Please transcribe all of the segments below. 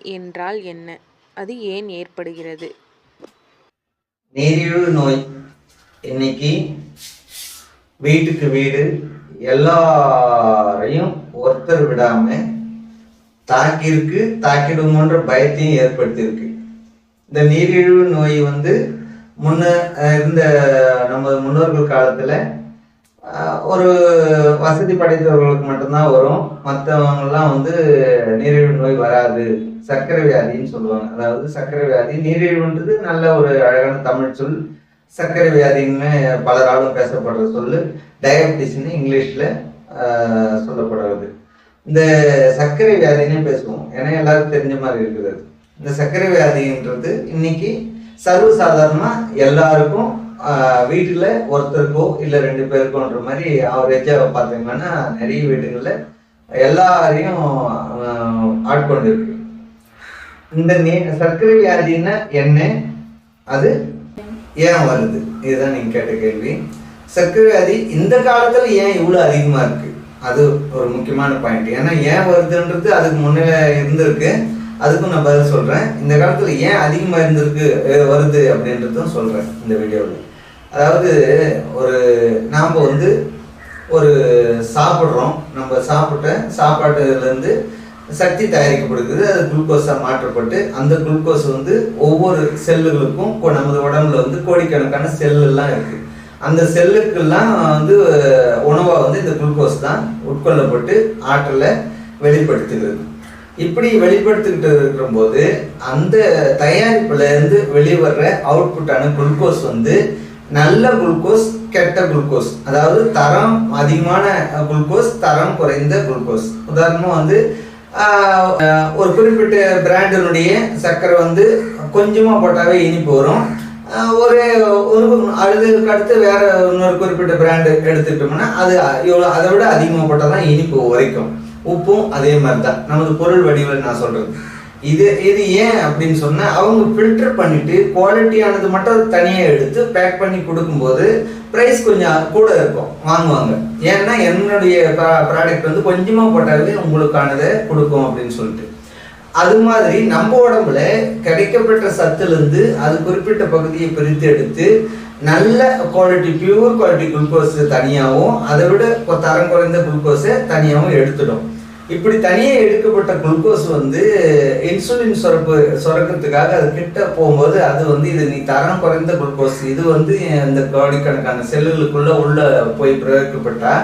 என்றால் என்ன? அது ஏன் ஏற்படுகிறது? நீரிழிவு நோய் இன்னைக்கு வீட்டுக்கு வீடு எல்லாரையும் ஒருத்தர் விடாம தாக்கியிருக்கு தாக்கிடுமோன்ற பயத்தையும் ஏற்படுத்தியிருக்கு. இந்த நீரிழிவு நோய் வந்து முன்ன இருந்த நம்ம முன்னோர்கள் காலத்துல ஒரு வசதி படைத்தவர்களுக்கு மட்டும்தான் வரும். மற்றவங்கெல்லாம் வந்து நீரிழிவு நோய் வராது. சர்க்கரை வியாதின்னு சொல்லுவாங்க. அதாவது சர்க்கரை வியாதி நீரிழிவுன்றது நல்ல ஒரு அழகான தமிழ் சொல். சர்க்கரை வியாதின்னு பலராலும் பேசப்படுற சொல்லு. டயபிட்டிஸ்னு இங்கிலீஷில் சொல்லப்படுறது. இந்த சர்க்கரை வியாதினே பேசுவோம். ஏன்னா எல்லாருக்கும் தெரிஞ்ச மாதிரி இருக்குது அது. இந்த சர்க்கரை வியாதின்றது இன்னைக்கு சர்வசாதாரணமாக எல்லாருக்கும் வீட்டில் ஒருத்தருக்கோ இல்லை ரெண்டு பேருக்கோன்ற மாதிரி அவரேஜா பார்த்தீங்கன்னா நிறைய வீடுகளில் எல்லாரையும் ஆட்கொண்டிருக்கு. ஆட்கொண்டு இந்த நே சர்க்கரை வியாதின்னா என்ன? அது ஏன் வருது? இதுதான் நீங்கள் கேட்ட கேள்வி. சர்க்கரை வியாதி இந்த காலத்தில் ஏன் இவ்வளோ அதிகமாக இருக்குது அது ஒரு முக்கியமான பாயிண்ட் ஏன்னா ஏன் வருதுன்றது அதுக்கு முன்னே இருந்திருக்கு. அதுக்கும் நான் பதில் சொல்கிறேன் இந்த காலத்தில் ஏன் அதிகமாக இருந்திருக்கு வருது அப்படின்றதும் சொல்கிறேன் இந்த வீடியோவில். அதாவது ஒரு நாம் வந்து ஒரு சாப்பிட்றோம். நம்ம சாப்பிட்ட சாப்பாட்டுலேருந்து சக்தி தயாரிக்கப்படுகிறது. அது குளுக்கோஸாக மாற்றப்பட்டு அந்த குளுக்கோஸ் வந்து ஒவ்வொரு செல்லுகளுக்கும் நமது உடம்புல வந்து கோடிக்கணக்கான செல்லெல்லாம் இருக்குது அந்த செல்லுக்கெல்லாம் வந்து உணவாக வந்து இந்த குளுக்கோஸ் தான் உட்கொள்ளப்பட்டு ஆற்றலை வெளிப்படுத்துகிறது. இப்படி வெளிப்படுத்திக்கிட்டு இருக்கும்போது அந்த தயாரிப்புல இருந்து வெளிவர்ற அவுட்புட்டான குளுக்கோஸ் வந்து நல்ல குளுக்கோஸ் கெட்ட குளுக்கோஸ் அதாவது தரம் அதிகமான குளுக்கோஸ் தரம் குறைந்த குளுக்கோஸ் உதாரணமாக வந்து ஒரு குறிப்பிட்ட பிராண்டினுடைய சர்க்கரை வந்து கொஞ்சமாக போட்டாவே இனிப்பு வரும். ஒரு ஒரு அதுக்கு அடுத்து வேற இன்னொரு குறிப்பிட்ட பிராண்டு எடுத்துக்கிட்டோம்னா அது அதை விட அதிகமாக போட்டால் தான் இனிப்பு உரைக்கும். உப்பும் அதே மாதிரி தான் நமது பொருள் வடிவில் நான் சொல்றது. இது இது ஏன் அப்படின்னு சொன்னால் அவங்க ஃபில்டர் பண்ணிட்டு குவாலிட்டியானது மட்டும் தனியாக எடுத்து பேக் பண்ணி கொடுக்கும்போது ப்ரைஸ் கொஞ்சம் கூட இருக்கும் வாங்குவாங்க. ஏன்னா என்னுடைய ப்ராடக்ட் வந்து கொஞ்சமாக போட்டாலே உங்களுக்கானதை கொடுக்கும் அப்படின்னு சொல்லிட்டு. அது மாதிரி நம்ம உடம்புல கிடைக்கப்பட்ட சத்துலேருந்து அது குறிப்பிட்ட பகுதியை பிரித்து எடுத்து நல்ல குவாலிட்டி பியூர் குவாலிட்டி குளுக்கோஸ் தனியாகவும் அதை விட தரம் குறைந்த குளுக்கோஸை தனியாகவும் எடுத்துடும். இப்படி தனியாக எடுக்கப்பட்ட குளுக்கோஸ் வந்து இன்சுலின் சுரப்பு சுரக்கிறதுக்காக அது கிட்ட போகும்போது அது வந்து இது நீ தரம் குறைந்த குளுக்கோஸ். இது வந்து இந்த கோடிக்கணக்கான செல்லுகளுக்குள்ள உள்ள போய் பிரயோகிக்கப்பட்டா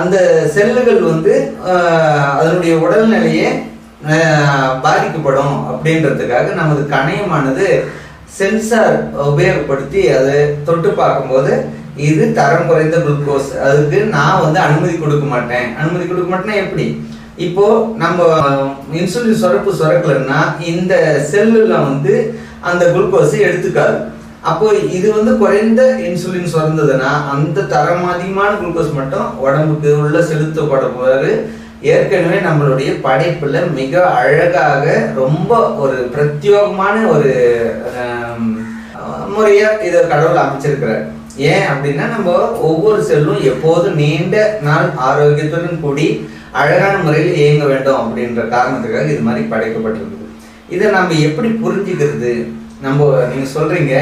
அந்த செல்லுகள் வந்து அதனுடைய உடல்நிலையை பாதிக்கப்படும் அப்படின்றதுக்காக நமது கணையமானது சென்சார் உபயோகப்படுத்தி அதை தொட்டு பார்க்கும்போது இது தரம் குறைந்த குளுக்கோஸ். அதுக்கு நான் வந்து அனுமதி கொடுக்க மாட்டேன். அனுமதி கொடுக்க மாட்டேன்னா எப்படி? இப்போ நம்ம இன்சுலின் சுரப்பு சுரக்கலன்னா இந்த செல்லுல வந்து அந்த குளுக்கோஸை எடுத்துக்காது. அப்போ இது வந்து குறைந்த இன்சுலின் சுரந்ததுன்னா அந்த தரம் அதிகமான குளுக்கோஸ் மட்டும் உடம்புக்கு உள்ள செலுத்தப்படுவாரு ஏற்கனவே நம்மளுடைய படைப்புல மிக அழகாக ரொம்ப ஒரு பிரத்யோகமான ஒரு முறையாக முறையா இதை கடவுள் அமைச்சிருக்கிறார். ஏன் அப்படின்னா நம்ம ஒவ்வொரு செல்லும் எப்போதும் நீண்ட நாள் ஆரோக்கியத்துடன் கூடி அழகான முறையில் இயங்க வேண்டும் அப்படின்ற காரணத்துக்காக இது மாதிரி படைக்கப்பட்டிருக்குது. இதை நம்ம எப்படி புரிஞ்சுக்கிறது? நம்ம நீங்கள் சொல்கிறீங்க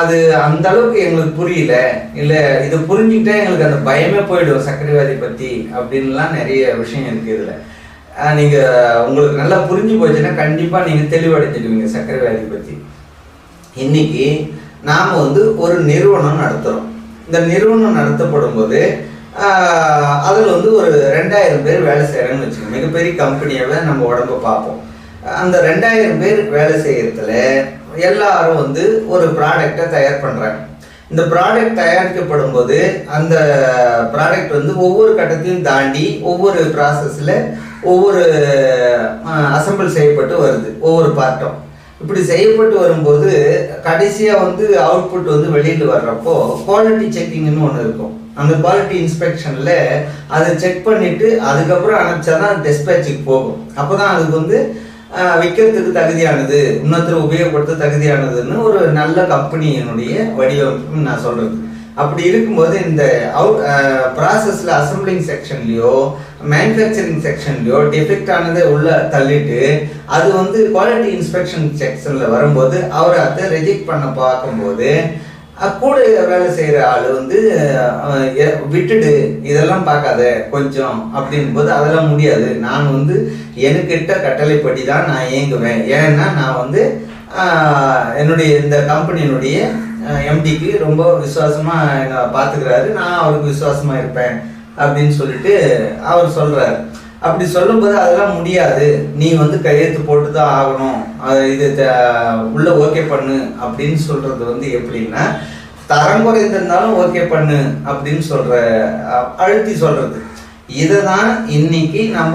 அது அந்த அளவுக்கு எங்களுக்கு புரியல. இல்லை இதை புரிஞ்சுக்கிட்டே எங்களுக்கு அந்த பயமே போயிடும் சர்க்கரைவாதி பற்றி அப்படின்லாம் நிறைய விஷயம் இருக்குது இதில். நீங்கள் உங்களுக்கு நல்லா புரிஞ்சு போச்சுன்னா கண்டிப்பாக நீங்கள் தெளிவடைஞ்சிடுவீங்க சர்க்கரைவாதி பற்றி இன்னைக்கு நாம் வந்து ஒரு நிறுவனம் நடத்துகிறோம் இந்த நிறுவனம் நடத்தப்படும் போது அதில் வந்து ஒரு ரெண்டாயிரம் பேர் வேலை செய்கிறாங்கன்னு வச்சுக்கோங்க. மிகப்பெரிய கம்பெனியாவே நம்ம உடம்ப பார்ப்போம். அந்த ரெண்டாயிரம் பேர் வேலை செய்கிறதுல எல்லாரும் வந்து ஒரு ப்ராடக்டை தயார் பண்ணுறாங்க இந்த ப்ராடக்ட் தயாரிக்கப்படும் போது அந்த ப்ராடக்ட் வந்து ஒவ்வொரு கட்டத்தையும் தாண்டி ஒவ்வொரு ப்ராசஸில் ஒவ்வொரு அசம்பிள் செய்யப்பட்டு வருது. ஒவ்வொரு பார்ட்டும் இப்படி செய்யப்பட்டு வரும்போது கடைசியாக வந்து அவுட்புட் வந்து வெளியில் வர்றப்போ குவாலிட்டி செக்கிங்னு ஒன்று இருக்கும். அந்த குவாலிட்டி இன்ஸ்பெக்ஷன்ல அதை செக் பண்ணிட்டு அதுக்கப்புறம் அனுப்பிச்சாதான் டெஸ்பேச்சுக்கு போகும். அப்பதான் அதுக்கு வந்து விற்கிறதுக்கு தகுதியானது இன்னொருத்தர் உபயோகப்படுத்த தகுதியானதுன்னு ஒரு நல்ல கம்பெனியினுடைய வடிவமைப்பு நான் சொல்றது. அப்படி இருக்கும்போது இந்த அவுட் ப்ராசஸில் அசம்பிளிங் செக்ஷன்லையோ மேனுஃபேக்சரிங் செக்ஷன்லையோ டிஃபெக்ட் ஆனதை உள்ள தள்ளிட்டு அது வந்து குவாலிட்டி இன்ஸ்பெக்ஷன் செக்ஷனில் வரும்போது அவர் அதை ரெஜெக்ட் பண்ண பார்க்கும்போது கூட வேலை செய்கிற ஆள் வந்து விட்டுடு இதெல்லாம் பார்க்காத கொஞ்சம் அப்படின் போது அதெல்லாம் முடியாது. நான் வந்து எனக்கிட்ட கட்டளைப்படி தான் நான் இயங்குவேன். ஏன்னா நான் வந்து என்னுடைய இந்த கம்பெனியினுடைய எம்டிக்கு ரொம்ப விசுவாசமாக என்னை பார்த்துக்கிறாரு. நான் அவருக்கு விசுவாசமாக இருப்பேன் அப்படின்னு சொல்லிட்டு அவர் சொல்கிறார் அப்படி சொல்லும்போது அதெல்லாம் முடியாது. நீ வந்து கையெழுத்து போட்டு தான் ஆகணும். அது இது த- உள்ள ஓகே பண்ணு அப்படின்னு சொல்றது வந்து எப்படின்னா தரம் குறைந்திருந்தாலும் ஓகே பண்ணு அப்படின்னு சொல்ற அழுத்தி சொல்றது. இதை தான் இன்னைக்கு நம்ம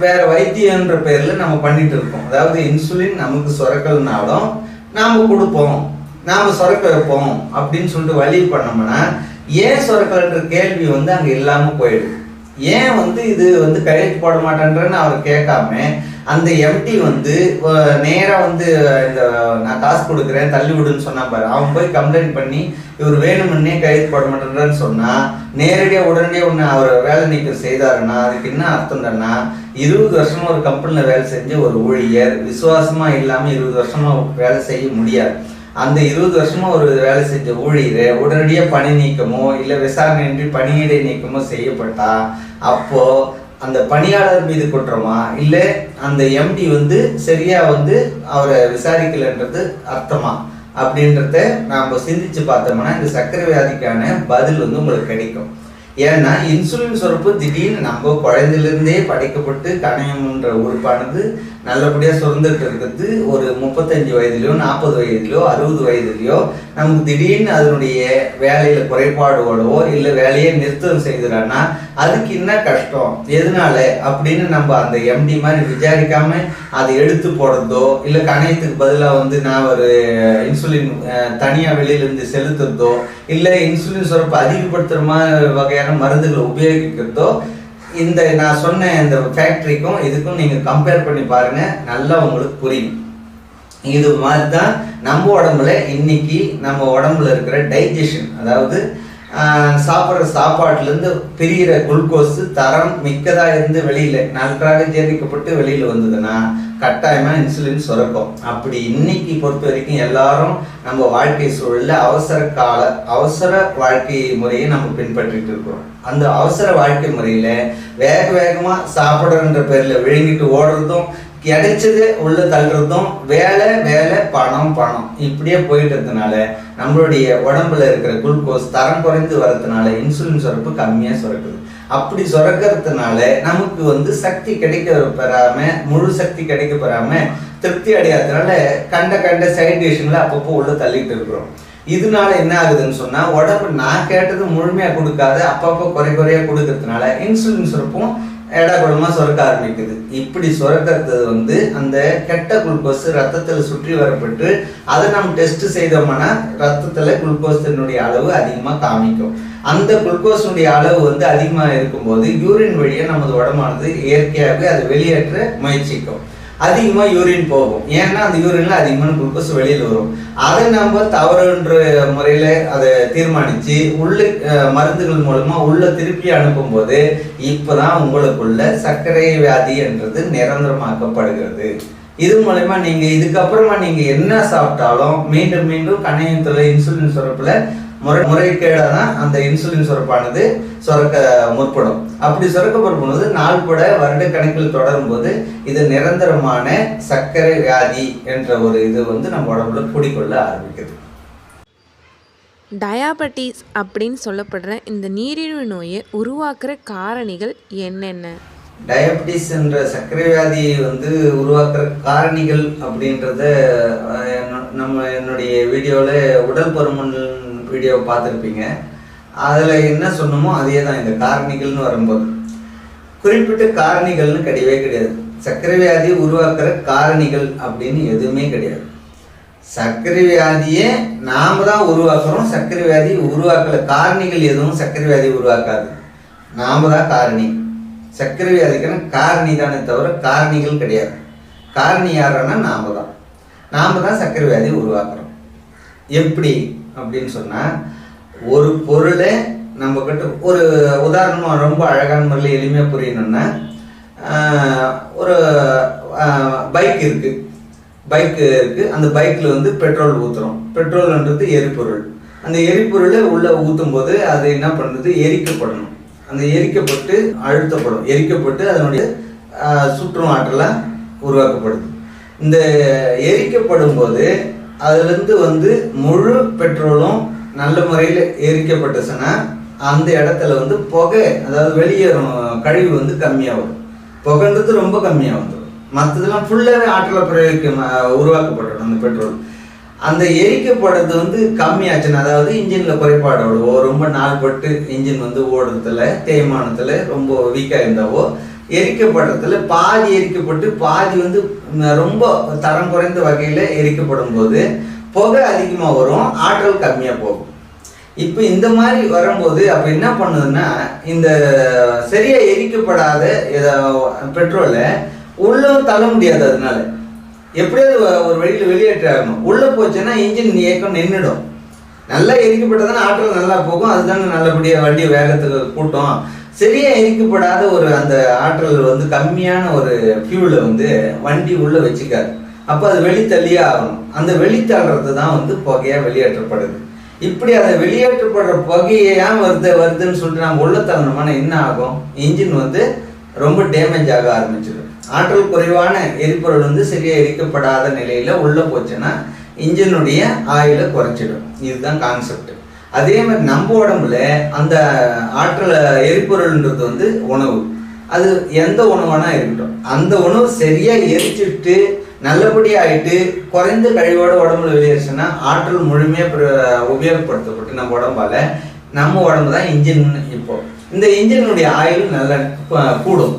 வேற வைத்தியன்ற பேர்ல நம்ம பண்ணிட்டு இருக்கோம். அதாவது இன்சுலின் நமக்கு சுரக்கல்னாலும் நாம கொடுப்போம். நாம சுரக்க வைப்போம் அப்படின்னு சொல்லிட்டு வழி பண்ணோம்னா ஏன் சுரக்கல்ன்ற கேள்வி வந்து அங்க இல்லாம போயிடும் ஏன் வந்து இது வந்து கையெழுத்து போட மாட்டேன்றன்னு அவர் கேட்காம அந்த எம்டி வந்து நேராக வந்து இந்த நான் காசு கொடுக்குறேன் தள்ளி விடுன்னு சொன்னா பாரு. அவன் போய் கம்ப்ளைண்ட் பண்ணி இவர் வேணுமுன்னே கையெழுத்து போட மாட்டேன்றன்னு சொன்னா நேரடியாக உடனடியாக ஒன்று அவர் வேலை நீக்கம் செய்தாருன்னா அதுக்கு என்ன அர்த்தம்னா இருபது வருஷமாக ஒரு கம்பெனியில் வேலை செஞ்ச ஒரு ஊழியர் விசுவாசமா இல்லாமல் இருபது வருஷமாக வேலை செய்ய முடியாது. அந்த இருபது வருஷமா ஒரு வேலை செஞ்ச ஊழியரை உடனடியாக பணி நீக்கமோ இல்லை விசாரணையின்றி பணியிடை நீக்கமோ செய்யப்பட்டா அப்போ அந்த பணியாளர் மீது குற்றமா? இல்ல அந்த எம்டி வந்து சரியா வந்து அவரை விசாரிக்கலன்றது அர்த்தமா? அப்படின்றத நாம சிந்திச்சு பார்த்தோம்னா இந்த சர்க்கரை வியாதிக்கான பதில் வந்து உங்களுக்கு கிடைக்கும். ஏன்னா இன்சுலின் சுரப்பு திடீர்னு நம்ம குழந்தையிலிருந்தே படைக்கப்பட்டு கணையம்ன்ற உறுப்பானது நல்லபடியாக சுரந்துட்டு இருக்கிறது ஒரு முப்பத்தஞ்சு வயதுலையோ நாற்பது வயதுலையோ அறுபது வயதுலையோ நமக்கு திடீர்னு அதனுடைய வேலையில் குறைபாடுகளோ இல்லை வேலையை நிறுத்தம் செய்துறான்னா அதுக்கு என்ன கஷ்டம்? எதனால? அப்படின்னு நம்ம அந்த எம்டி மாதிரி விசாரிக்காம அதை எடுத்து போடுறதோ இல்லை கணையத்துக்கு பதிலாக வந்து நான் ஒரு இன்சுலின் தனியாக வெளியிலேருந்து செலுத்துறதோ இல்லை இன்சுலின் சுரப்பு அதிகப்படுத்துகிற மாதிரி வகையான மருந்துகளை உபயோகிக்கிறதோ இந்த நான் சொன்ன இந்த ஃபேக்ட்ரிக்கும் இதுக்கும் நீங்கள் கம்பேர் பண்ணி பாருங்கள் நல்லா உங்களுக்கு புரியும். இது மாதிரி தான் நம்ம உடம்புல இன்னைக்கு நம்ம உடம்புல இருக்கிற டைஜஷன் அதாவது சாப்பிட்ற சாப்பாட்டுலேருந்து பிரிகிற குளுக்கோஸ் தரம் மிக்கதாக இருந்து வெளியில் நன்றாக ஜீரணிக்கப்பட்டு வெளியில் வந்ததுன்னா கட்டாயமாக இன்சுலின் சுரக்கும். அப்படி இன்னைக்கு பொறுத்த வரைக்கும் எல்லாரும் நம்ம வாழ்க்கை சூழலில் அவசர கால அவசர வாழ்க்கை முறையை நம்ம பின்பற்றிட்டு இருக்கிறோம். அந்த அவசர வாழ்க்கை முறையில் வேக வேகமாக சாப்பிட்றன்ற பேரில் விழுங்கிட்டு ஓடுறதும் கிடைச்சது உள்ள தள்ளுறதும் வேலை வேலை பணம் பணம். இப்படியே போயிட்டு இருந்தனால நம்மளுடைய உடம்புல இருக்கிற குளுக்கோஸ் தரம் குறைந்து வரதுனால இன்சுலின் சுரப்பு கம்மியாக சுரக்குது. அப்படி சுரக்கிறதுனால நமக்கு வந்து சக்தி கிடைக்க பெறாம முழு சக்தி கிடைக்க பெறாம திருப்தி அடையாததுனால கண்ட கண்ட சைட் அப்பப்போ உள்ள தள்ளிட்டு இருக்கிறோம். இதனால என்ன ஆகுதுன்னு சொன்னா உடம்பு நான் கேட்டது முழுமையா கொடுக்காத அப்பப்போ குறை குறையா கொடுக்கறதுனால இன்சுலின் சுரப்பும் ஏடாகுடமா சுரக்க ஆரம்பிக்குது. இப்படி சுரக்கிறது வந்து அந்த கெட்ட குளுக்கோஸ் ரத்தத்துல சுற்றி வரப்பட்டு அதை நம்ம டெஸ்ட் செய்தோம்னா ரத்தத்துல குளுக்கோஸினுடைய அளவு அதிகமா காமிக்கும். அந்த குளுக்கோஸினுடைய அளவு வந்து அதிகமாக இருக்கும்போது யூரின் வழியாக நமது உடம்பானது இயற்கையாகவே அதை வெளியேற்ற முயற்சிக்கும். அதிகமாக யூரின் போகும். ஏன்னா அந்த யூரின்ல அதிகமான குளுக்கோஸ் வெளியில் வரும். அதை நம்ம தவறுன்ற முறையில் அதை தீர்மானித்து உள்ள மருந்துகள் மூலமாக உள்ள திருப்பி அனுப்பும்போது இப்போ தான் உங்களுக்குள்ள சர்க்கரை வியாதி என்றது நிரந்தரமாக்கப்படுகிறது. இது மூலயமா நீங்கள் இதுக்கப்புறமா நீங்கள் என்ன சாப்பிட்டாலும் மீண்டும் மீண்டும் கணையத்துல இன்சுலின் சுரப்பில் முறை முறைகேடாக தான் அந்த இன்சுலின் சுரப்பானது சுரக்க முற்படும். அப்படி சுரக்கப்படும் போது நாள்பட வருட கணக்கில் தொடரும் போது இது நிரந்தரமான சர்க்கரை வியாதி என்ற ஒரு இது வந்து நம்ம உடம்புல குடிக்கொள்ள ஆரம்பிக்குது. டயாபெட்டிஸ் அப்படின்னு சொல்லப்படுற இந்த நீரிழிவு நோயை உருவாக்குற காரணிகள் என்னென்ன? டயபிட்டிஸ் என்ற சர்க்கரை வியாதியை வந்து உருவாக்குற காரணிகள் அப்படின்றத நம்ம என்னுடைய வீடியோவில் உடல் பருமன் வீடியோவை பார்த்துருப்பீங்க. அதில் என்ன சொன்னோமோ அதே தான் இந்த காரணிகள்னு வரும்போது. குறிப்பிட்ட காரணிகள்னு கிடையவே கிடையாது. சர்க்கரை வியாதியை உருவாக்குற காரணிகள் அப்படின்னு எதுவுமே கிடையாது. சர்க்கரை வியாதியே நாம் தான் உருவாக்குறோம். சர்க்கரை வியாதி உருவாக்கல காரணிகள் எதுவும் சர்க்கரை வியாதி உருவாக்காது. நாம் தான் காரணி. சர்க்கரை வியாதிக்கான காரணி தானே தவிர காரணிகள் கிடையாது. காரணி யாருன்னா நாம் தான். நாம் தான் சர்க்கரை வியாதியை உருவாக்குறோம். எப்படி? அப்படின்னு சொன்னால் ஒரு பொருளை நம்ம கிட்ட ஒரு உதாரணமாக ரொம்ப அழகான முறையில் எளிமையாக புரியணும்னா ஒரு பைக் இருக்குது பைக்கு இருக்குது அந்த பைக்கில் வந்து பெட்ரோல் ஊற்றுறோம் பெட்ரோல்ன்றது எரிபொருள். அந்த எரிபொருளை உள்ளே ஊற்றும் போது அது என்ன பண்ணுறது எரிக்கப்படணும். அந்த எரிக்கப்பட்டு அழுத்தப்படும். எரிக்கப்பட்டு அதனுடைய சுற்றும் ஆற்றலாக உருவாக்கப்படுது. இந்த எரிக்கப்படும் போது அதுலேருந்து வந்து முழு பெட்ரோலும் நல்ல முறையில் எரிக்கப்பட்டுச்சுன்னா அந்த இடத்துல வந்து புகை அதாவது வெளியேறும் கழிவு வந்து கம்மியாக வரும் புகைன்றது ரொம்ப கம்மியாக வந்துடும் மற்றதெல்லாம் ஃபுல்லாகவே ஆற்றலை பிரயோகிக்க உருவாக்கப்பட்டுடும் அந்த பெட்ரோல். அந்த எரிக்கப்படுறது வந்து கம்மியாச்சுன்னா அதாவது இன்ஜினில் குறைபாடோடவோ ரொம்ப நாள்பட்டு இன்ஜின் வந்து ஓடுறதுல தேய்மானத்தில் ரொம்ப வீக்காக இருந்தாவோ எரிக்கப்படுறதுல பாதி எரிக்கப்பட்டு பாதி வந்து ரொம்ப தரம் குறைந்த வகையில் எரிக்கப்படும் போது புகை அதிகமாக வரும் ஆற்றல் கம்மியாக போகும். இப்போ இந்த மாதிரி வரும்போது அப்போ என்ன பண்ணுதுன்னா இந்த சரியாக எரிக்கப்படாத ஏதோ- பெட்ரோலை உள்ளே தள்ள முடியாது அதனால. எப்படியாவது வ- ஒரு வெளியில் வெளியேற்றாகணும். உள்ளே போச்சுன்னா இன்ஜின் இயக்கம் நின்றுடும் நல்லா எரிக்கப்பட்டதானே ஆற்றல் நல்லா போகும் அதுதானே நல்லபடியாக வண்டியை வேகத்துக்கு கூட்டம். சரியா எரிக்கப்படாத ஒரு அந்த ஆற்றல் வந்து கம்மியான ஒரு ஃபியூலை வந்து வண்டி உள்ள வச்சுக்காது. அப்போ அது வெளித்தள்ளியே ஆகணும். அந்த வெளித்தள்ளுறது தான் வந்து புகையாக வெளியேற்றப்படுது. இப்படி அதை வெளியேற்றப்படுற புகையை ஏன் வருது வருதுன்னு சொல்லிட்டு நம்ம உள்ள தள்ளணுமான என்ன ஆகும்? இன்ஜின் வந்து ரொம்ப டேமேஜ் ஆக ஆரம்பிச்சிடும். ஆற்றல் குறைவான எரிபொருள் வந்து சரியாக எரிக்கப்படாத நிலையில் உள்ளே போச்சுன்னா இன்ஜினுடைய ஆயிலை குறைச்சிடும். இதுதான் கான்செப்ட் அதே மாதிரி நம்ம உடம்புல அந்த ஆற்றல் எரிபொருள்ன்றது வந்து உணவு. அது எந்த உணவானா இருக்கட்டும். அந்த உணவு சரியாக எரிச்சுட்டு நல்லபடியாக ஆயிட்டு குறைந்த கழிவோட உடம்புல வெளியேறுச்சுன்னா ஆற்றல் முழுமையாக உபயோகப்படுத்தப்பட்டு நம்ம உடம்பால நம்ம உடம்பு தான் இன்ஜின் இப்போ. இந்த இன்ஜினுடைய ஆயுள் நல்லா கூடும்.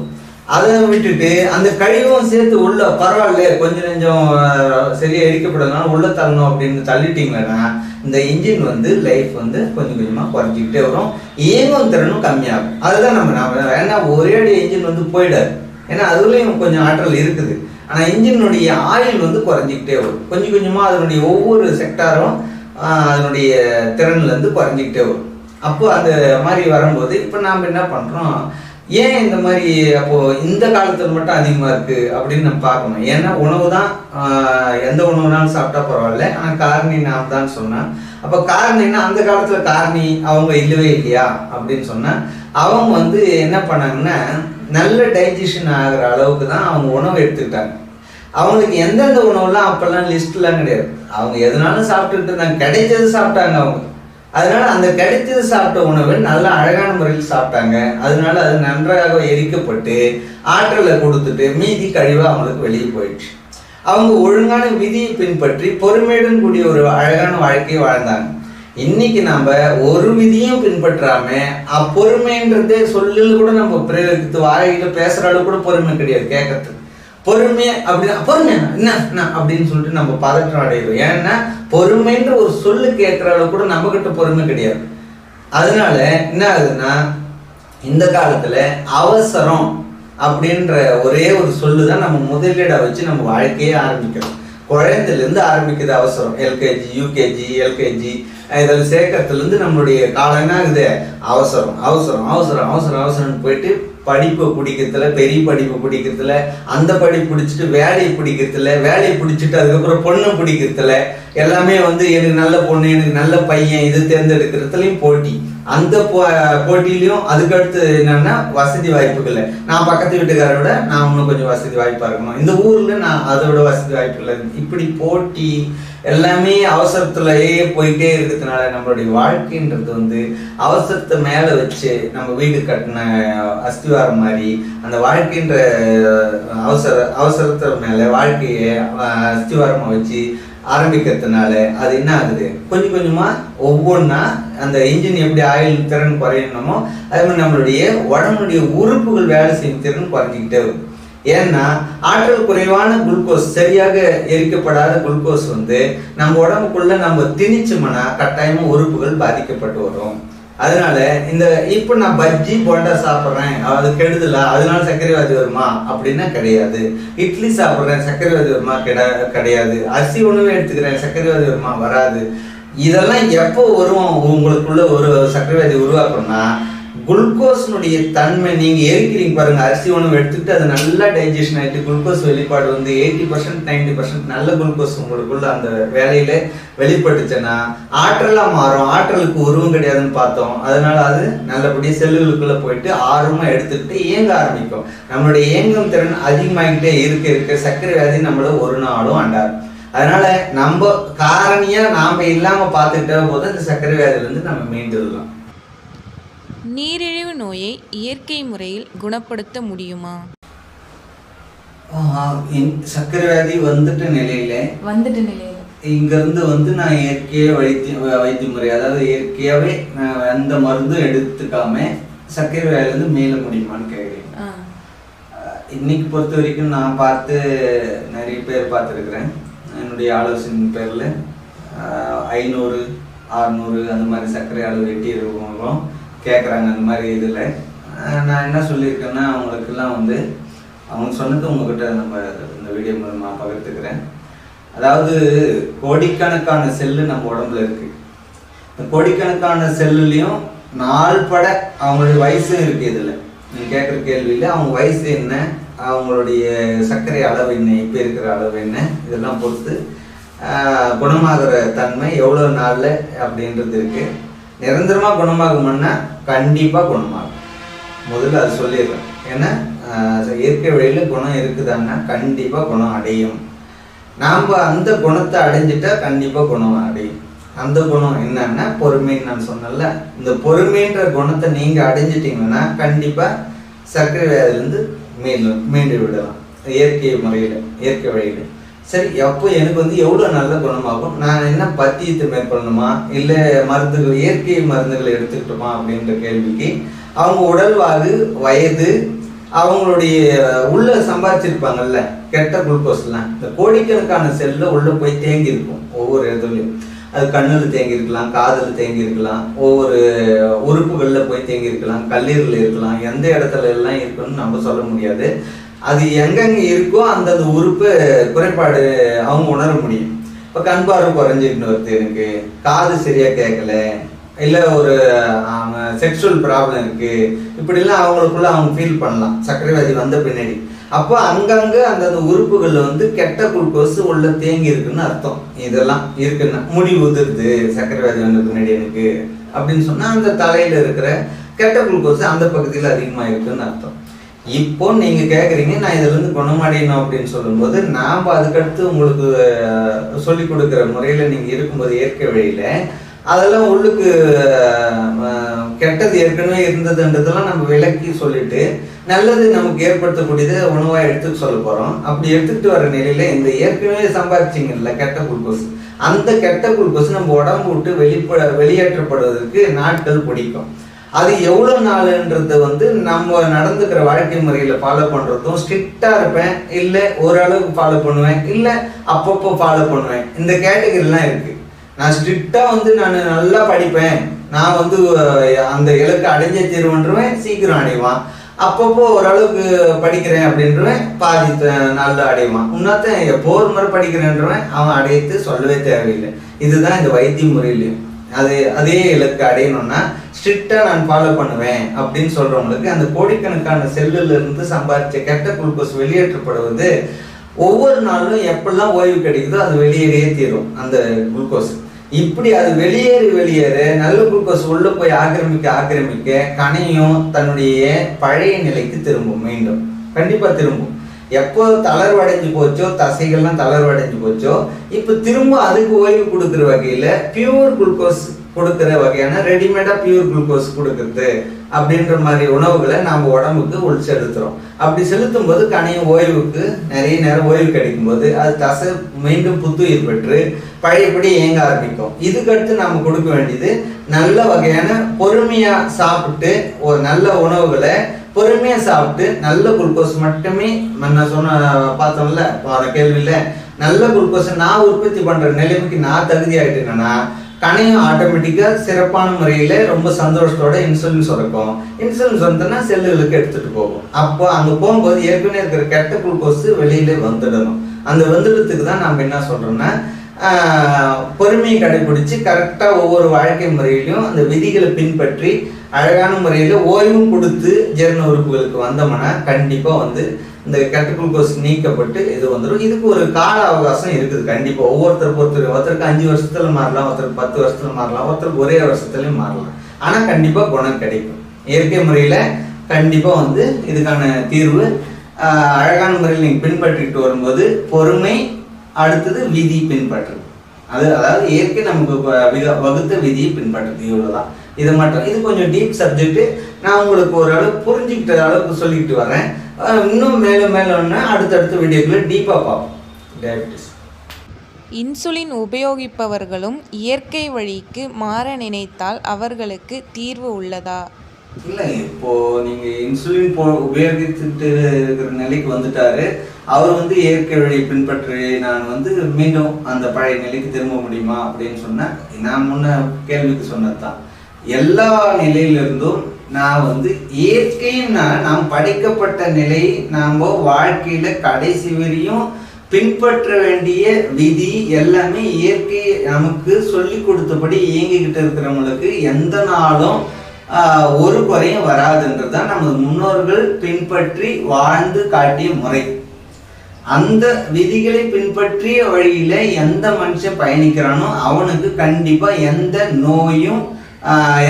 அதை விட்டுட்டு அந்த கழிவும் சேர்த்து உள்ள பரவாயில்ல கொஞ்சம் கொஞ்சம் சரியாக எரிக்கப்படுறதுனால உள்ள தள்ளணும் அப்படின்னு தள்ளிட்டீங்கன்னா இந்த இன்ஜின் வந்து லைஃப் வந்து கொஞ்சம் கொஞ்சமாக குறைஞ்சிக்கிட்டே வரும். இயங்கும் திறனும் கம்மியாகும். அதுதான் நம்ம நாம ஏன்னா ஒரே அடி இன்ஜின் வந்து போயிடாது. ஏன்னா அதுலேயும் கொஞ்சம் ஆற்றல் இருக்குது. ஆனால் இன்ஜினுடைய ஆயுள் வந்து குறைஞ்சிக்கிட்டே வரும். கொஞ்சம் கொஞ்சமாக அதனுடைய ஒவ்வொரு செக்டாரும் அதனுடைய திறன்லேருந்து குறைஞ்சிக்கிட்டே வரும். அப்போது அந்த மாதிரி வரும்போது இப்போ நாம் என்ன பண்ணுறோம் ஏன் இந்த மாதிரி அப்போ இந்த காலத்துல மட்டும் அதிகமா இருக்கு அப்படின்னு நம்ம பார்க்கணும். ஏன்னா உணவு தான் எந்த உணவுனாலும் சாப்பிட்டா பரவாயில்ல. ஆனா காரணி நாம் தான் சொன்னேன். அப்போ காரணின்னா அந்த காலத்துல காரணி அவங்க இல்லவே இல்லையா? அப்படின்னு சொன்னா அவங்க வந்து என்ன பண்ணாங்கன்னா நல்ல டைஜஷன் ஆகுற அளவுக்கு தான் அவங்க உணவு எடுத்துக்கிட்டாங்க. அவங்களுக்கு எந்தெந்த உணவுலாம் அப்பெல்லாம் லிஸ்ட்லாம் கிடையாது. அவங்க எதுனாலும் சாப்பிட்டுட்டு இருந்தாங்க. கிடைச்சது சாப்பிட்டாங்க அவங்க. அதனால அந்த கிடைச்சது சாப்பிட்ட உணவு நல்ல அழகான முறையில் சாப்பிட்டாங்க. அதனால அது நன்றாக எரிக்கப்பட்டு ஆற்றலை கொடுத்துட்டு மீதி கழிவு அவங்களுக்கு வெளியே போயிடுச்சு. அவங்க ஒழுங்கான விதியை பின்பற்றி பொறுமையுடன் கூடிய ஒரு அழகான வாழ்க்கையை வாழ்ந்தாங்க. இன்னைக்கு நம்ம ஒரு விதியும் பின்பற்றாம அப்பொறுமைன்றதே சொல்லில் கூட நம்ம பிரயோகித்து வாயில பேசுற அளவு கூட பொறுமை கிடையாது கேட்கறதுக்கு பொறுமை அப்படின்னா பொறுமை என்ன? என்ன அப்படின்னு சொல்லிட்டு நம்ம பதற்றம் அடைவோம் ஏன்னா பொறுமைன்ற ஒரு சொல்லு கேட்குற அளவு கூட நம்ம கிட்ட பொறுமை கிடையாது. அதனால என்ன ஆகுதுன்னா இந்த காலத்துல அவசரம் அப்படின்ற ஒரே ஒரு சொல்லு தான் நம்ம முதலீடை வச்சு நம்ம வாழ்க்கையே ஆரம்பிக்கிறோம். குழந்தையில இருந்து ஆரம்பிக்குது அவசரம். எல்கேஜி யூகேஜி எல்கேஜி இதில் சேர்க்கறதுலேருந்து நம்மளுடைய காலம் என்ன ஆகுது? அவசரம் அவசரம் அவசரம் அவசரம் அவசரம்னு போயிட்டு படிப்பை பிடிக்கிறதுல பெரிய படிப்பு பிடிக்கிறதுல அந்த படிப்பு பிடிச்சிட்டு வேலையை பிடிக்கிறதுல வேலையை பிடிச்சிட்டு அதுக்கப்புறம் பொண்ணு பிடிக்கிறதுல எல்லாமே வந்து எனக்கு நல்ல பொண்ணு எனக்கு நல்ல பையன் இது தேர்ந்தெடுக்கிறதுலையும் போட்டி. அந்த போ- போட்டியிலையும் அதுக்கடுத்து என்னன்னா வசதி வாய்ப்புகள் நான் பக்கத்து வீட்டுக்காரோட நான் இன்னும் கொஞ்சம் வசதி வாய்ப்பா இருக்கணும். இந்த ஊர்ல நான் அதோட வசதி வாய்ப்பு இல்லை. இப்படி போட்டி எல்லாமே அவசரத்துலயே போயிட்டே இருக்கிறதுனால நம்மளுடைய வாழ்க்கைன்றது வந்து அவசரத்தை மேல வச்சு நம்ம வீடு கட்டின அஸ்திவாரம் மாதிரி அந்த வாழ்க்கைன்ற அவசர அவசரத்தை மேல வாழ்க்கையை அஸ்திவாரமாக அஸ்திவாரமா வச்சு ஆரம்பிக்கிறதுனால அது என்ன ஆகுது? கொஞ்சம் கொஞ்சமா ஒவ்வொன்றா அந்த இன்ஜின் எப்படி ஆயில் திறன் குறையணுமோ அதே மாதிரி நம்மளுடைய உடம்புடைய உறுப்புகள் வேலை செய்யும் திறன் குறைஞ்சிக்கிட்டே வரும். ஏன்னா ஆற்றல் குறைவான குளுக்கோஸ் சரியாக எரிக்கப்படாத குளுக்கோஸ் வந்து நம்ம உடம்புக்குள்ள நம்ம திணிச்சோம்னா கட்டாயமா உறுப்புகள் பாதிக்கப்பட்டு வரும். அதனால இந்த இப்போ நான் பஜ்ஜி போண்டா சாப்பிட்றேன். அது கெடுதலா? அதனால சர்க்கரைவாதி வருமா? அப்படின்னா கிடையாது. இட்லி சாப்பிட்றேன் சர்க்கரைவாதி வருமா? கிடை கிடையாது. அரிசி உணவு எடுத்துக்கிறேன் சர்க்கரைவாதி வருமா? வராது. இதெல்லாம் எப்போ வரும்? உங்களுக்குள்ள ஒரு சர்க்கரை வாதி உருவாக்கணும்னா குளுக்கோஸ்னுடைய தன்மை நீங்க ஏறிக்கிறீங்க பாருங்க. அரிசி உணவு எடுத்துக்கிட்டு அது நல்லா டைஜஷன் ஆயிட்டு குளுக்கோஸ் வெளிப்பாடு வந்து எயிட்டி பர்சன்ட் நைன்டி பர்சன்ட் நல்ல குளுக்கோஸ் உங்களுக்குள்ள அந்த வேலையில வெளிப்பட்டுச்சுன்னா ஆற்றலா மாறும். ஆற்றலுக்கு உருவம் கிடையாதுன்னு பார்த்தோம். அதனால அது நல்லபடியாக செல்லுகளுக்குள்ள போயிட்டு ஆர்வமா எடுத்துக்கிட்டு இயங்க ஆரம்பிக்கும். நம்மளுடைய இயங்கும் திறன் அதிகமாகிட்டே இருக்க இருக்க சர்க்கரை வியாதி நம்மள ஒரு நாளும் அண்டாது. அதனால நம்ம காரணியா நாம இல்லாம பார்த்துக்கிட்டா போது இந்த சர்க்கரை வியாதியிலிருந்து நம்ம மீண்டுடலாம். நீரிழிவு நோயை இயற்கை முறையில் குணப்படுத்த முடியுமா? சர்க்கரை வியாதி வந்துட்ட நிலையில வந்துட்டு நிலையில். இங்க இருந்து வந்து நான் இயற்கையா வைத்திய வைத்திய முறை அதாவது இயற்கையாவே நான் எந்த மருந்தும் எடுத்துக்காம சர்க்கரை வியாதியில இருந்து மீள முடியுமான்னு கேட்குறேன் இன்னைக்கு பொறுத்த வரைக்கும் நான் பார்த்து நிறைய பேர் பார்த்துருக்குறேன். என்னுடைய ஆலோசனை பேரில் ஐநூறு அறுநூறு அந்த மாதிரி சர்க்கரை அளவு எட்டி இருக்கவங்களும் கேட்குறாங்க அந்த மாதிரி இதில். நான் என்ன சொல்லியிருக்கேன்னா அவங்களுக்கெல்லாம் வந்து அவங்க சொன்னது உங்ககிட்ட நம்ம இந்த வீடியோ மூலமாக பகிர்ந்துக்கிறேன். அதாவது கோடிக்கணக்கான செல்லு நம்ம உடம்புல இருக்குது இந்த கோடிக்கணக்கான செல்லுலேயும் நாள்பட அவங்களுடைய வயசும் இருக்குது இதில். நீங்கள் கேட்குற கேள்வியில் அவங்க வயசு என்ன அவங்களுடைய சர்க்கரை அளவு என்ன இப்போ இருக்கிற அளவு என்ன இதெல்லாம் பொறுத்து குணமாகிற தன்மை எவ்வளோ நாளில் அப்படின்றது இருக்குது நிரந்தரமாக குணமாகும்னா கண்டிப்பாக குணமாகும். முதல்ல அது சொல்லிடுறேன். ஏன்னா இயற்கை வழியில் குணம் இருக்குதான்னா கண்டிப்பாக குணம் அடையும். நாம் அந்த குணத்தை அடைஞ்சிட்டா கண்டிப்பாக குணம் அடையும். அந்த குணம் என்னன்னா பொறுமைன்னு நான் சொன்னேன்ல. இந்த பொறுமைன்ற குணத்தை நீங்கள் அடைஞ்சிட்டிங்கன்னா கண்டிப்பாக சர்க்கரை வியாதிலேருந்து மீண்டும் மீண்டு விடலாம். இயற்கை முறையில் இயற்கை வழியில். சரி அப்போ எனக்கு வந்து எவ்வளோ நல்ல குணமாகும்? நான் என்ன பத்தியத்தை மேற்கொள்ளணுமா? இல்லை மருந்துகள் இயற்கை மருந்துகளை எடுத்துக்கிட்டோமா? அப்படின்ற கேள்விக்கு அவங்க உடல்வாகு வயது அவங்களுடைய உள்ள சம்பாதிச்சிருப்பாங்கல்ல கெட்ட குளுக்கோஸ்லாம் இந்த கோடிக்கணக்கான செல்ல உள்ள போய் தேங்கி இருக்கும் ஒவ்வொரு இடத்துலையும். அது கண்ணில் தேங்கி இருக்கலாம் காதில் தேங்கி இருக்கலாம் ஒவ்வொரு உறுப்புகளில் போய் தேங்கி இருக்கலாம் கல்லீரல் இருக்கலாம் எந்த இடத்துல எல்லாம் இருக்குன்னு நம்ம சொல்ல முடியாது. அது எங்கெங்க இருக்கோ அந்தந்த உறுப்பு குறைபாடு அவங்க உணர முடியும். இப்போ கண் பார்வை குறைஞ்சிட்டு வருது காது சரியா கேட்கல இல்லை ஒரு செக்ஷுவல் ப்ராப்ளம் இருக்கு. இப்படிலாம் அவங்களுக்குள்ள அவங்க ஃபீல் பண்ணலாம். சர்க்கரை வியாதி வந்த பின்னாடி. அப்போ அங்கங்கே அந்தந்த உறுப்புகளில் வந்து கெட்ட குளுக்கோஸ் உள்ள தேங்கி இருக்குன்னு அர்த்தம். இதெல்லாம் இருக்குன்னா. முடி உதிருது சர்க்கரை வந்த பின்னாடி எனக்கு. அப்படின்னு சொன்னால் அந்த தலையில் இருக்கிற கெட்ட குளுக்கோஸ் அந்த பகுதியில் அதிகமாக இருக்குன்னு அர்த்தம். இப்போ நீங்க கேக்குறீங்க நான் இதுல இருந்து குணமடையணும் அப்படின்னு சொல்லும்போது நாம அதுக்கடுத்து உங்களுக்கு சொல்லி சொல்லிக் கொடுக்குற முறையில நீங்க இருக்கும்போது இயற்கை வழியில அதெல்லாம் உள்ளுக்கு கெட்டது ஏற்கனவே இருந்ததுன்றதெல்லாம் நம்ம விலக்கி சொல்லிட்டு நல்லது நமக்கு ஏற்படுத்தக்கூடியது உணவாக எடுத்துக்க சொல்ல போகிறோம் அப்படி எடுத்துக்கிட்டு வர நிலையில இந்த ஏற்கனவே சம்பாதிச்சிங்கல்ல கெட்ட குளுக்கோஸ். அந்த கெட்ட குளுக்கோஸ் நம்ம உடம்பு விட்டு வெளிப்பட வெளியேற்றப்படுவதற்கு நாட்கள் பிடிக்கும். அது எவ்வளோ நாளுன்றது வந்து நம்ம நடந்துக்கிற வாழ்க்கை முறையில் ஃபாலோ பண்ணுறதும் ஸ்ட்ரிக்டாக இருப்பேன். இல்லை ஓரளவுக்கு ஃபாலோ பண்ணுவேன். இல்லை அப்பப்போ ஃபாலோ பண்ணுவேன். இந்த கேட்டகரிலாம் இருக்கு. நான் ஸ்ட்ரிக்டாக வந்து நான் நல்லா படிப்பேன். நான் வந்து அந்த இலக்கு அடைஞ்ச தீர்வுன்றவன் சீக்கிரம் அடைவான். அப்பப்போ ஓரளவுக்கு படிக்கிறேன் அப்படின்றவன் பாதி நல்லா அடைவான். இன்னொருத்தன் எப்போ ஒரு முறை படிக்கிறேன்றவன் அவன் அடையத்து சொல்லவே தேவையில்லை. இதுதான் இந்த வைத்திய முறையிலையும். அது அதே இலக்கு அடையணும்னா ஸ்ட்ரிக்டா நான் ஃபாலோ பண்ணுவேன் அப்படின்னு சொல்றவங்களுக்கு அந்த கோடிக்கணக்கான செல்லுல இருந்து சம்பாதிச்ச கெட்ட குளுக்கோஸ் வெளியேற்றப்படுவது ஒவ்வொரு நாளும் எப்பெல்லாம் ஓய்வு கிடைக்குதோ அது வெளியேறியே தீரும் அந்த குளுக்கோஸ். இப்படி அது வெளியேறி வெளியேற நல்ல குளுக்கோஸ் உள்ள போய் ஆக்கிரமிக்க ஆக்கிரமிக்க கனையும் தன்னுடைய பழைய நிலைக்கு திரும்பும் மீண்டும். கண்டிப்பா திரும்பும். எப்போ தளர்வடைஞ்சு போச்சோ தசைகள்லாம் தளர்வடைஞ்சு போச்சோ இப்போ திரும்ப அதுக்கு ஓய்வு கொடுக்குற வகையில் பியூர் குளுக்கோஸ் கொடுக்குற வகையான ரெடிமேடா பியூர் குளுக்கோஸ் கொடுக்குறது அப்படின்ற மாதிரி உணவுகளை நாம் உடம்புக்கு உள் செலுத்துறோம். அப்படி செலுத்தும் போது கணையும் ஓய்வுக்கு நிறைய நேரம் ஓய்வு கிடைக்கும் போது அது தசை மீண்டும் புத்துயிர் பெற்று பழையபடி இயங்க ஆரம்பிக்கும். இதுக்கடுத்து நாம கொடுக்க வேண்டியது நல்ல வகையான பொறுமையா சாப்பிட்டு ஒரு நல்ல உணவுகளை பொறுமையா சாப்பிட்டு நல்ல குளுக்கோஸ் மட்டுமே நான் சொன்ன பார்த்தோம்ல கேள்வி இல்லை நல்ல குளுக்கோஸ் நான் உற்பத்தி பண்ற நிலைமைக்கு நான் தகுதி ஆகிட்டேன்னா கணையும் ஆட்டோமேட்டிக்காக சிறப்பான முறையில் ரொம்ப சந்தோஷத்தோட இன்சுலின் சுரக்கும். இன்சுலின் சுரந்தனா செல்லுகளுக்கு எடுத்துகிட்டு போகும். அப்போ அங்கே போகும்போது ஏற்கனவே இருக்கிற கெட்ட குளுக்கோஸ் வெளியில் வந்துடணும். அந்த வந்துடத்துக்கு தான் நம்ம என்ன சொல்கிறோன்னா பொறுமையை கடைபிடிச்சு கரெக்டாக ஒவ்வொரு வாழ்க்கை முறையிலையும் அந்த விதிகளை பின்பற்றி அழகான முறையில் ஓய்வும் கொடுத்து ஜீரண உறுப்புகளுக்கு வந்தோம்னா கண்டிப்பாக வந்து இந்த கெட்ட குளுக்கோஸ் நீக்கப்பட்டு இது வந்துடும் இதுக்கு ஒரு கால அவகாசம் இருக்குது கண்டிப்பாக ஒவ்வொருத்தர் பொறுத்தர் ஒருத்தருக்கு அஞ்சு வருஷத்துல மாறலாம் ஒருத்தருக்கு பத்து வருஷத்துல மாறலாம் ஒருத்தருக்கு ஒரே வருஷத்துலயும் மாறலாம். ஆனால் கண்டிப்பாக குணம் கிடைக்கும். இயற்கை முறையில் கண்டிப்பாக வந்து இதுக்கான தீர்வு அழகான முறையில் நீங்கள் பின்பற்றிட்டு வரும்போது பொறுமை அடுத்தது விதி பின்பற்றுறது அது அதாவது இயற்கை நமக்கு வ- வகுத்த விதியை பின்பற்றுறது இவ்வளவுதான். இது மட்டும் இது கொஞ்சம் டீப் சப்ஜெக்ட் நான் உங்களுக்கு ஓரளவு புரிஞ்சுக்கிட்ட அளவுக்கு சொல்லிக்கிட்டு வரேன் இன்னும் மேலும் மேலும்னா அடுத்தடுத்த வீடியோக்குள்ள டீப்பாக பார்ப்போம். டயபிட்டிஸ் இன்சுலின் உபயோகிப்பவர்களும் இயற்கை வழிக்கு மாற நினைத்தால் அவர்களுக்கு தீர்வு உள்ளதா? இல்லை இப்போ நீங்க இன்சுலின் போ உபயோகிச்சுட்டு இருக்கிற நிலைக்கு வந்துட்டாரு. அவர் வந்து இயற்கை வழி பின்பற்றி நான் வந்து மீண்டும் அந்த பழைய நிலைக்கு திரும்ப முடியுமா அப்படின்னு சொன்னேன். நான் முன்ன கேள்விக்கு சொன்னதுதான். எல்லா நிலையிலிருந்தும் நான் வந்து இயற்கைன்னா நாம் படைக்கப்பட்ட நிலை நாம் வாழ்க்கையில கடைசி வரையும் பின்பற்ற வேண்டிய விதி எல்லாமே இயற்கை நமக்கு சொல்லி கொடுத்தபடி இயங்கிக்கிட்டு இருக்கிறவங்களுக்கு எந்த நாளும் ஒரு குறையும் வராதுன்றது தான் நமது முன்னோர்கள் பின்பற்றி வாழ்ந்து காட்டிய முறை. அந்த விதிகளை பின்பற்றிய வழியில எந்த மனுஷன் பயணிக்கிறானோ அவனுக்கு கண்டிப்பா எந்த நோயும்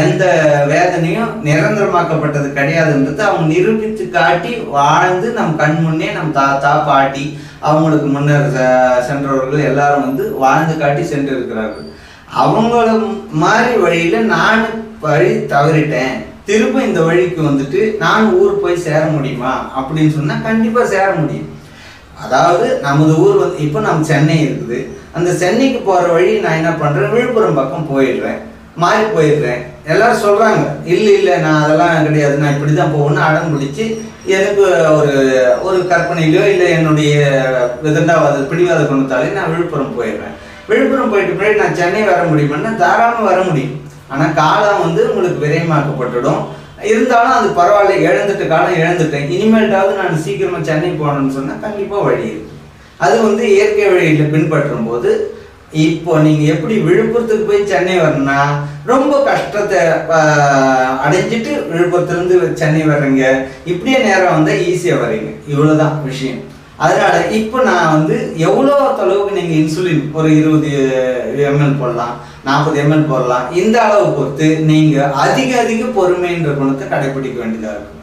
எந்த வேதனையும் நிரந்தரமாக்கப்பட்டது கிடையாதுன்றது அவங்க நிரூபித்து காட்டி வாழ்ந்து நம் கண் முன்னே நம் தாத்தா பாட்டி அவங்களுக்கு முன்னர் சென்றவர்கள் எல்லாரும் வந்து வாழ்ந்து காட்டி சென்றிருக்கிறார்கள். அவங்கள மாதிரி வழியில் நான் வழி தவறிட்டேன். திரும்ப இந்த வழிக்கு வந்துட்டு நான் ஊர் போய் சேர முடியுமா? அப்படின்னு சொன்னால் கண்டிப்பாக சேர முடியும். அதாவது நமது ஊர் வந்து இப்போ நம்ம சென்னை இருக்குது. அந்த சென்னைக்கு போகிற வழி நான் என்ன பண்ணுறேன் விழுப்புரம் பக்கம் போயிடுறேன். மாறி போயிடுறேன் எல்லாரும் சொல்கிறாங்க இல்லை இல்லை நான் அதெல்லாம் கிடையாது. நான் இப்படி தான் போகணும்னு அடம் பிடிச்சி எனக்கு ஒரு ஒரு கற்பனையிலோ இல்லை என்னுடைய விதண்டாவாத பிடிவாத குணத்தாலே நான் விழுப்புரம் போயிடுறேன். விழுப்புரம் போயிட்டு பின்னாடி நான் சென்னை வர முடியுமான்னா தாராளமாக வர முடியும். ஆனால் காலம் வந்து உங்களுக்கு விரயமாக்கப்பட்டுடும். இருந்தாலும் அது பரவாயில்ல. இழந்துட்டு காலம் இழந்துட்டேன் இனிமேல்டாவது நான் சீக்கிரமாக சென்னை போகணும்னு சொன்னால் கண்டிப்பாக வழி இருக்கு. அது வந்து இயற்கை வழியில் பின்பற்றும் போது இப்போ நீங்க எப்படி விழுப்புரத்துக்கு போய் சென்னை வரணும்னா ரொம்ப கஷ்டத்தை அடைஞ்சிட்டு விழுப்புரத்துலேருந்து சென்னை வர்றீங்க. இப்படியே நேரம் வந்தால் ஈஸியாக வரீங்க இவ்வளோதான் விஷயம். அதனால இப்போ நான் வந்து எவ்வளோ அளவுக்கு நீங்கள் இன்சுலின் ஒரு இருபது எம்எல் போடலாம் நாற்பது எம்எல் போடலாம் இந்த அளவு பொறுத்து நீங்கள் அதிக அதிக பொறுமைன்ற குணத்தை கடைபிடிக்க வேண்டியதாக இருக்கும்.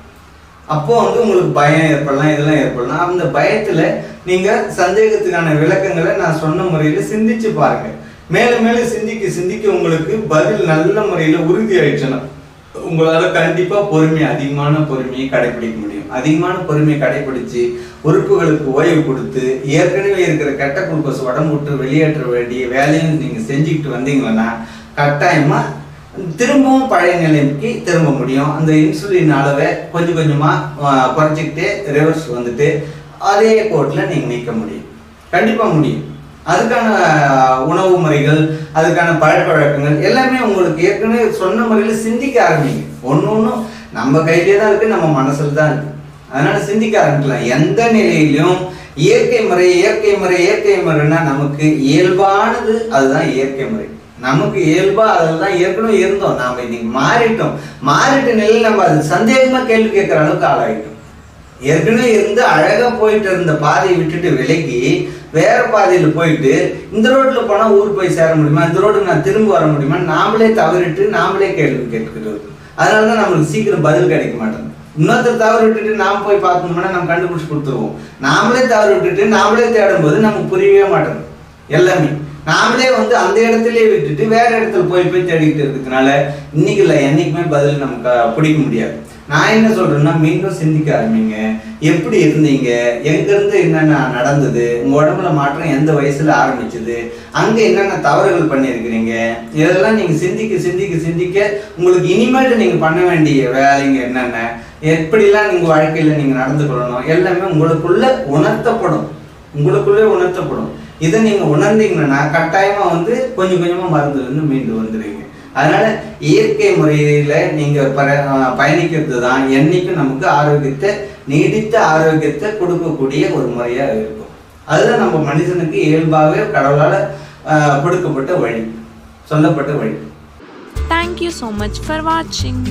அப்போ வந்து உங்களுக்கு பயம் ஏற்படலாம் இதெல்லாம் ஏற்படலாம். அந்த பயத்துல நீங்க சந்தேகத்துக்கான விளக்கங்களை நான் சொன்ன முறையில சிந்திச்சு பாருங்க. மேலும் மேலும் சிந்திக்க சிந்திக்க உங்களுக்கு பதில் நல்ல முறையில உறுதி ஆயிடுச்சுன்னா உங்களால கண்டிப்பா பொறுமை அதிகமான பொறுமையை கடைபிடிக்க முடியும். அதிகமான பொறுமையை கடைபிடிச்சு உறுப்புகளுக்கு ஓய்வு கொடுத்து ஏற்கனவே இருக்கிற கெட்ட குளுக்கோஸ் உடம்பு விட்டு வெளியேற்ற வேண்டிய வேலையும் நீங்க செஞ்சுக்கிட்டு வந்தீங்கன்னா கட்டாயமா திரும்பவும் பழைய நிலைக்கு திரும்ப முடியும். அந்த இன்சுலின் அளவை கொஞ்சம் கொஞ்சமாக குறைச்சிக்கிட்டு ரிவர்ஸ் வந்துட்டு அதே கோட்டில் நீங்கள் நிற்க முடியும். கண்டிப்பாக முடியும். அதுக்கான உணவு முறைகள் அதுக்கான பழக்கவழக்கங்கள் எல்லாமே உங்களுக்கு ஏற்கனவே சொன்ன முறையில் சிந்திக்க ஆரம்பிங்க. ஒன்று ஒன்றும் நம்ம கையிலே தான் இருக்குது நம்ம மனசில் தான் இருக்குது அதனால் சிந்திக்க ஆரம்பிக்கலாம். எந்த நிலையிலும் இயற்கை முறை இயற்கை முறை இயற்கை முறைன்னா நமக்கு இயல்பானது அதுதான் இயற்கை முறை. நமக்கு இயல்பா அதெல்லாம் ஏற்கனவே இருந்தோம். நாம இன்னைக்கு மாறிட்டோம். மாறிட்ட நிலையில் நம்ம அது சந்தேகமா கேள்வி கேட்குற அளவுக்கு ஆளாயிட்டோம். ஏற்கனவே இருந்து அழகா போயிட்டு இருந்த பாதையை விட்டுட்டு விலகி வேற பாதையில போயிட்டு இந்த ரோட்ல போனா ஊர் போய் சேர முடியுமா? இந்த ரோடு நான் திரும்ப வர முடியுமா? நாமளே தவறிட்டு நாமளே கேள்வி கேட்டுக்கிட்டு அதனாலதான் நம்மளுக்கு சீக்கிரம் பதில் கிடைக்க மாட்டேங்குது. இன்னொருத்தர் தவறு விட்டுட்டு நாம போய் பார்த்தோம்னா நம்ம கண்டுபிடிச்சு கொடுத்துருவோம். நாமளே தவறு விட்டுட்டு நாமளே தேடும் போது நமக்கு புரியவே மாட்டேங்குது. எல்லாமே. நாமளே வந்து அந்த இடத்துலயே விட்டுட்டு வேற இடத்துல போய் போய் தேடிக்கிட்டு இருக்கிறதுனால இன்னைக்கு இல்லை என்னைக்குமே பதில் நமக்கு பிடிக்க முடியாது. நான் என்ன சொல்றேன்னா மீண்டும் சிந்திக்க ஆரம்பிங்க. எப்படி இருந்தீங்க? எங்கேருந்து என்னென்ன நடந்தது? உங்க உடம்புல மாற்றம் எந்த வயசுல ஆரம்பிச்சது? அங்க என்னென்ன தவறுகள் பண்ணியிருக்கிறீங்க? இதெல்லாம் நீங்க சிந்திக்க சிந்திக்க சிந்திக்க உங்களுக்கு இனிமேட்டு நீங்க பண்ண வேண்டிய வேலைங்க என்னென்ன? எப்படிலாம் நீங்க வாழ்க்கையில நீங்க நடந்து கொள்ளணும் எல்லாமே உங்களுக்குள்ள உணர்த்தப்படும். உங்களுக்குள்ளே உணர்த்தப்படும். இதை நீங்கள் உணர்ந்தீங்கன்னா கட்டாயமாக வந்து கொஞ்சம் கொஞ்சமாக மருந்து வந்து மீண்டு வந்துடுவீங்க அதனால் இயற்கை முறையில் நீங்கள் பர- பயணிக்கிறது தான் என்றைக்கும் நமக்கு ஆரோக்கியத்தை நீடித்த ஆரோக்கியத்தை கொடுக்கக்கூடிய ஒரு முறையாக இருக்கும். அதுதான் நம்ம மனுஷனுக்கு இயல்பாகவே கடவுளால் கொடுக்கப்பட்ட வழி சொல்லப்பட்ட வழி. தேங்க்யூ ஸோ மச் ஃபார் வாட்சிங்